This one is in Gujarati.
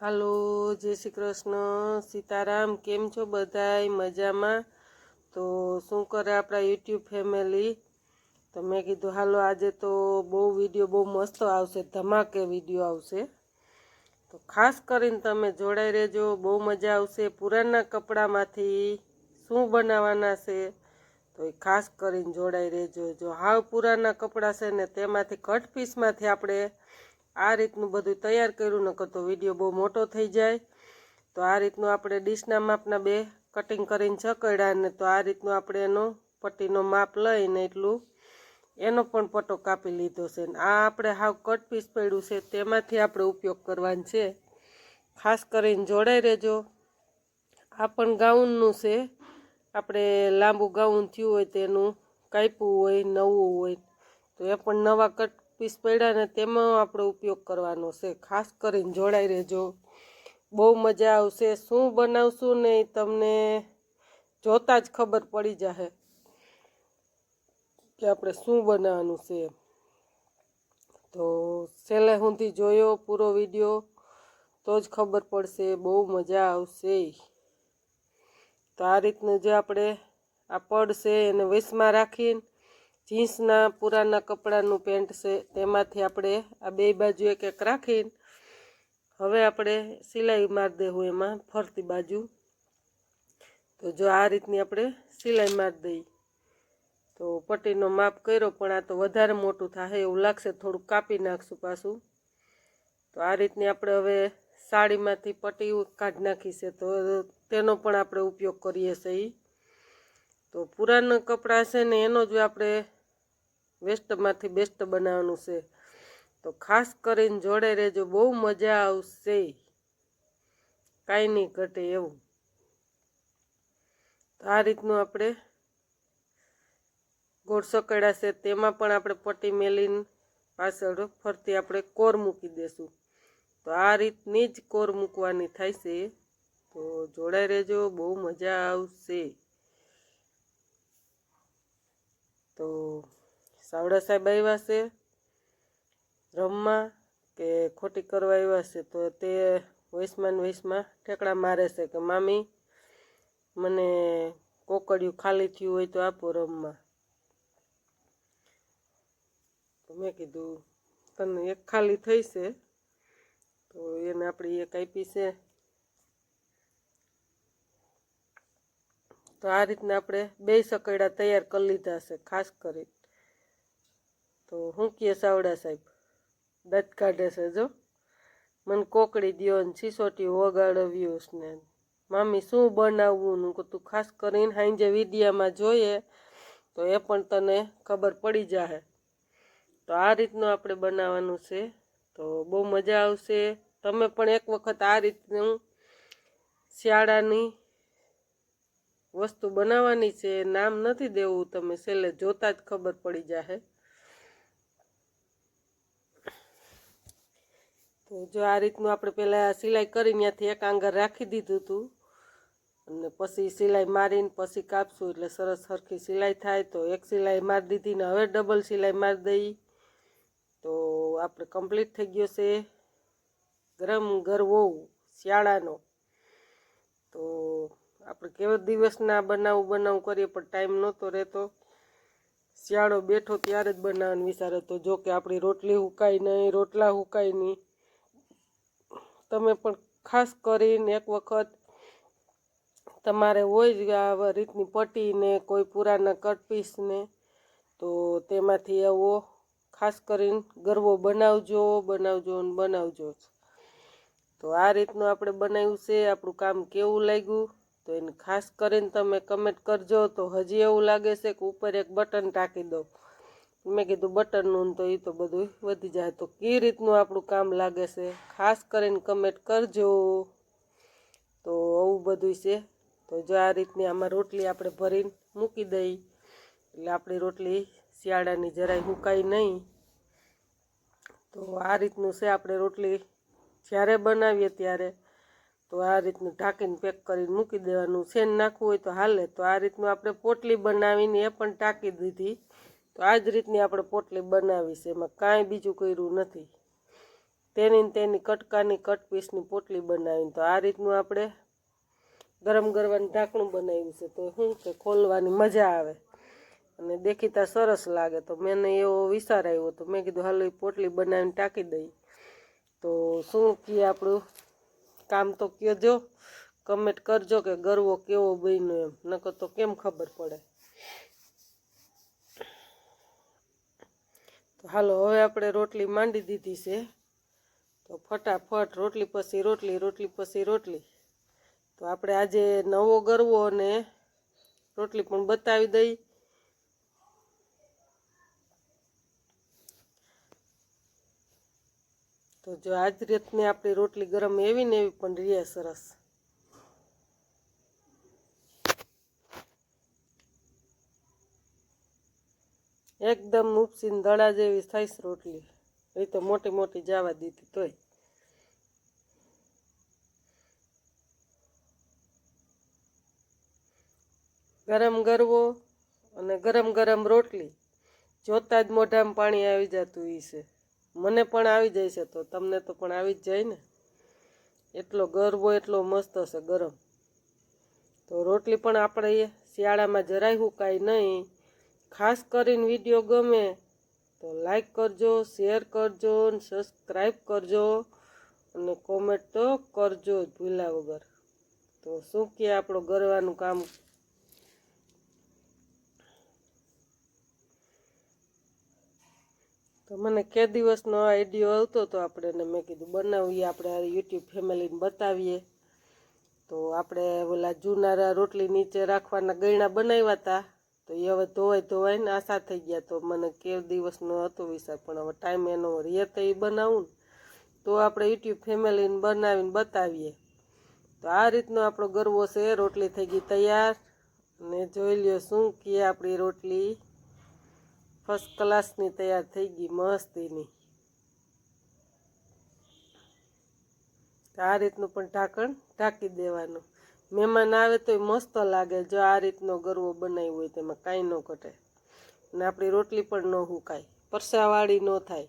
હાલો, જય શ્રી કૃષ્ણ. સીતારામ, કેમ છો બધાય? મજામાં? તો શું કરે આપણા યુટ્યુબ ફેમિલી? તો મેં કીધું, હાલો, આજે તો બહુ વીડિયો બહુ મસ્ત આવશે, ધમાકે વીડિયો આવશે. તો ખાસ કરીને તમે જોડાઈ રહેજો, બહુ મજા આવશે. પુરાના કપડામાંથી શું બનાવવાના છે, તો એ ખાસ કરીને જોડાઈ રહેજો. જો હાવ પુરાના કપડાં છે ને, તેમાંથી કટ પીસમાંથી આપણે આ રીતનું બધું તૈયાર કર્યું ન તો વીડિયો બહુ મોટો થઈ જાય. તો આ રીતનું આપણે ડીશના માપના બે કટિંગ કરીને છકડ્યા ને તો આ રીતનું આપણે એનો પટ્ટીનો માપ લઈને એટલું એનો પણ પટ્ટો કાપી લીધો છે. આ આપણે હાવ કટ પીસ પડ્યું છે, તેમાંથી આપણે ઉપયોગ કરવાનો છે. ખાસ કરીને જોડાઈ રહેજો. આ પણ ગાઉનનું છે. આપણે લાંબુ ગાઉન થયું હોય તેનું કાપ્યું હોય, નવું હોય, તો એ પણ નવા કટ પીસ પડ્યા ને તેમાં આપણે ઉપયોગ કરવાનો છે. ખાસ કરીને જોડાઈ રહેજો. બહુ મજા આવશે. શું બનાવશું ને તમને જોતાં જ ખબર પડી જશે કે આપણે શું બનાવવાનું છે. તો છેલ્લે સુધી જોયો પૂરો વીડિયો, તો જ ખબર પડશે. બહુ મજા આવશે. તો આ રીતનું જે આપણે આ પડ છે એને વેસમાં રાખીને જીન્સના પુરાના કપડાનું પેન્ટ છે, તેમાંથી આપણે આ બે બાજુ એક એક રાખીને હવે આપણે સિલાઈ મારી દેવું એમાં ફરતી બાજુ. તો જો આ રીતની આપણે સિલાઈ મારી દઈ તો પટ્ટીનો માપ કર્યો, પણ આ તો વધારે મોટું થાય એવું લાગશે થોડુંક કાપી નાખશું પાછું. તો આ રીતની આપણે હવે સાડીમાંથી પટ્ટી કાઢી નાખી છે, તો તેનો પણ આપણે ઉપયોગ કરીએ છીએ. તો પુરાના કપડાં છે ને, એનો જ આપણે વેસ્ટમાંથી બેસ્ટ બનાવવાનું છે. તો ખાસ કરીને જોડે રહેજો, બહુ મજા આવશે. કાંઈ નહીં ઘટે એવું. તો આ રીતનું આપણે ગોળ સકડા છે. તેમાં પણ આપણે પટ્ટી મેલીને પાછળ ફરતી આપણે કોર મૂકી દેશું. તો આ રીતની જ કોર મૂકવાની થાય છે. તો જોડાઈ રહેજો, બહુ મજા આવશે. તો સાવડા સાહેબ આવ્યા છે રમવા કે ખોટી કરવા આવ્યા છે, તો તે વૈસમાં વૈસમાં ઠેકડા મારે છે કે, મામી, મને કોકડિયું ખાલી થયું હોય તો આપો રમવા. તો મેં કીધું, તને એક ખાલી થઈ છે. તો એને આપણી એક આપી છે. તો આ રીતના આપણે બે સકડા તૈયાર કરી લીધા છે, ખાસ કરી. તો હું કહે સાવડા સાહેબ, દાંત કાઢે છે જો. મને કોકડી દ્યો ને છીસોટી વગાડવ્યું ને. મામી શું બનાવવું? નું તું ખાસ કરીને હાંજે વિદ્યામાં જોઈએ, તો એ પણ તને ખબર પડી જાહે. તો આ રીતનું આપણે બનાવવાનું છે. તો બહુ મજા આવશે. તમે પણ એક વખત આ રીતનું શિયાળાની વસ્તુ બનાવવાની છે. નામ નથી દેવું, તમે છેલ્લે જોતા જ ખબર પડી જશે તો જો આ રીતનું આપણે પહેલાં સિલાઈ કરી ત્યાંથી એક આંગર રાખી દીધું હતું અને પછી સિલાઈ મારીને પછી કાપશું એટલે સરસ સરખી સિલાઈ થાય તો એક સિલાઈ મારી દીધી ને હવે ડબલ સિલાઈ મારી દઈ. તો આપણે કમ્પ્લીટ થઈ ગયો છે ગરમ ગરવો શિયાળાનો. તો આપણે કેવો દિવસના બનાવું બનાવું કરીએ પણ ટાઈમ નહોતો રહેતો. શિયાળો બેઠો ત્યારે જ બનાવવાનું વિચારે તો જો કે આપણી રોટલી હુકાય નહીં, રોટલા હુકાય નહીં. તમે પણ ખાસ કરીને એક વખત તમારે હોય જ આવા રીતની પટ્ટી ને કોઈ પુરાના કટપીસને, તો તેમાંથી આવો ખાસ કરીને ગરવો બનાવજો બનાવજો અને બનાવજો તો આ રીતનું આપણે બનાવ્યું છે, આપણું કામ કેવું લાગ્યું? તો એને ખાસ કરીને તમે કમેન્ટ કરજો, તો હજી એવું લાગે છે કે ઉપર એક બટન ટાંકી દો મેં કીધું બટનનું તો એ તો બધું વધી જાય. તો કઈ રીતનું આપણું કામ લાગે છે? ખાસ કરીને કમેન્ટ કરજો. તો આવું બધું છે. તો જો આ રીતની આમાં રોટલી આપણે ભરીને મૂકી દઈ. એટલે આપણી રોટલી શિયાળાની જરાય હુકાય નહીં. તો આ રીતનું છે આપણે રોટલી જ્યારે બનાવીએ ત્યારે તો આ રીતનું ઢાંકીને પેક કરીને મૂકી દેવાનું. સેન નાખવું હોય તો હાલે. તો આ રીતનું આપણે પોટલી બનાવીને એ પણ ટાંકી દીધી. તો આ જ રીતની આપણે પોટલી બનાવી છે. એમાં કાંઈ બીજું કર્યું નથી. તેની તેની કટકાની કટ પીસની પોટલી બનાવીને તો આ રીતનું આપણે ગરમ ગરવાનું ઢાંકણું બનાવ્યું છે. તો શું કે ખોલવાની મજા આવે. અને દેખીતા સરસ લાગે. તો મેં એવો વિચાર આવ્યો તો મેં કીધું, હાલો, એ પોટલી બનાવીને ટાંકી દઈ. તો શું કહે આપણું કામ તો કહેજો કમેન્ટ કરજો કે ગરવો કેવો બન્યો એમ. નકર તો કેમ ખબર પડે? તો હાલો, હવે આપણે રોટલી માંડી દીધી છે. તો ફટાફટ રોટલી પછી રોટલી રોટલી પછી રોટલી. તો આપણે આજે નવો ગરવો અને રોટલી પણ બતાવી દઈ. તો જો આજ રીતની આપણી રોટલી ગરમ એવી ને એવી પણ રહે સરસ. એકદમ ઉપસીને દડા જેવી થઈશ રોટલી. એ તો મોટી મોટી જવા દીધી તોય. ગરમ ગરવો અને ગરમ ગરમ રોટલી. જોતા જ મોઢામાં પાણી આવી જતું એ છે. મને પણ આવી જાય છે તો તમને તો પણ આવી જ જાય ને. એટલો ગરવો, એટલો મસ્ત હશે ગરમ. તો રોટલી પણ આપણે શિયાળામાં જરાય હુકાય નહીં. ખાસ કરીને વીડિયો ગમે તો લાઈક કરજો શેર કરજો અને સબસ્ક્રાઈબ કરજો અને કોમેન્ટ તો કરજો જ ભૂલ્યા વગર. તો શું કે આપણું ગરવાનું કામ? તો મને કે દિવસનો આઈડિયો આવતો તો આપણે એને મેં કીધું બનાવીએ, આપણે યુટ્યુબ ફેમિલીને બતાવીએ. તો આપણે ઓલા જૂનારા રોટલી નીચે રાખવાના ગયણા બનાવ્યા હતા. તો એ હવે ધોવાય ધોવાય ને આશા થઈ ગયા તો મને કે દિવસનો હતો વિચાર પણ હવે ટાઈમ એનો રહે તો એ બનાવું ને. તો આપણે યુટ્યુબ ફેમિલીને બનાવીને બતાવીએ. તો આ રીતનો આપણો ગરવો છે, રોટલી થઈ ગઈ તૈયાર. ને જોઈ લ્યો શું કે આપણી રોટલી. ફર્સ્ટ ક્લાસની તૈયાર થઈ ગઈ, મસ્તીની. આ રીતનું પણ ઢાંકણ ઢાંકી દેવાનું. મહેમાન આવે તો મસ્ત લાગે જો આ રીતનો ગરવો બનાવ્યો હોય તેમાં કાંઈ ન ઘટે. અને આપણી રોટલી પણ ન હુકાય. પરસાવાળી ન થાય.